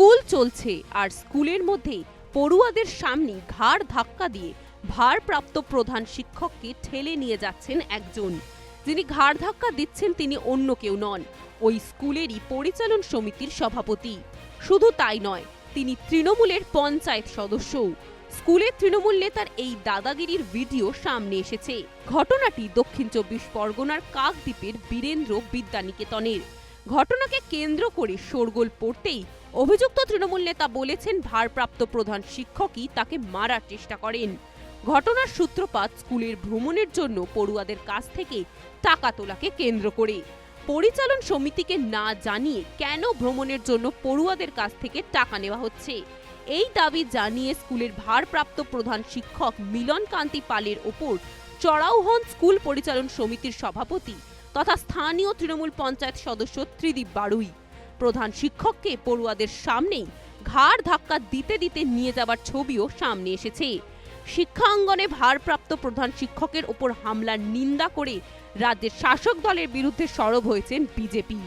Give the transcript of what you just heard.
School চলছে আর স্কুলের মধ্যে পড়ুয়াদের সামনে ঘাড় ধাক্কা দিয়ে ভারপ্রাপ্ত প্রধান শিক্ষককে ঠেলে নিয়ে যাচ্ছেন একজন। যিনি ঘাড় ধাক্কা দিচ্ছেন তিনি অন্য কেউ নন, ওই স্কুলেরই পরিচালন সমিতির সভাপতি। শুধু তাই নয়, তিনি তৃণমূলের পঞ্চায়েত সদস্যও। স্কুলের তৃণমূল নেতার এই দাদাগিরির ভিডিও সামনে এসেছে। ঘটনাটি দক্ষিণ চব্বিশ পরগনার কাকদ্বীপের বীরেন্দ্র বিদ্যানিকেতনের। ঘটনাকে কেন্দ্র করে শোরগোল পড়তেই অভিযুক্ত তৃণমূল নেতা বলেছেন ভারপ্রাপ্ত প্রধান শিক্ষকই তাকে মারার চেষ্টা করেন। ঘটনার সূত্রপাত স্কুলের ভ্রমণের জন্য পড়ুয়াদের কাছ থেকে টাকা তোলাকে কেন্দ্র করে। পরিচালন সমিতিকে না জানিয়ে কেন ভ্রমণের জন্য পড়ুয়াদের কাছ থেকে টাকা নেওয়া হচ্ছে? এই দাবি জানিয়ে স্কুলের ভারপ্রাপ্ত প্রধান শিক্ষক মিলন কান্তি পালের ওপর চড়াও হন স্কুল পরিচালন সমিতির সভাপতি তথা স্থানীয় তৃণমূল পঞ্চায়েত সদস্য ত্রিদীপ বাড়ুই। প্রধান শিক্ষককে পড়ুয়াদের সামনেই ঘাড় ধাক্কা দিতে দিতে নিয়ে যাবার ছবিও সামনে এসেছে। শিক্ষাঙ্গনে ভারপ্রাপ্ত প্রধান শিক্ষকের ওপর হামলার নিন্দা করে রাজ্যের শাসক দলের বিরুদ্ধে সরব হয়েছেন বিজেপি।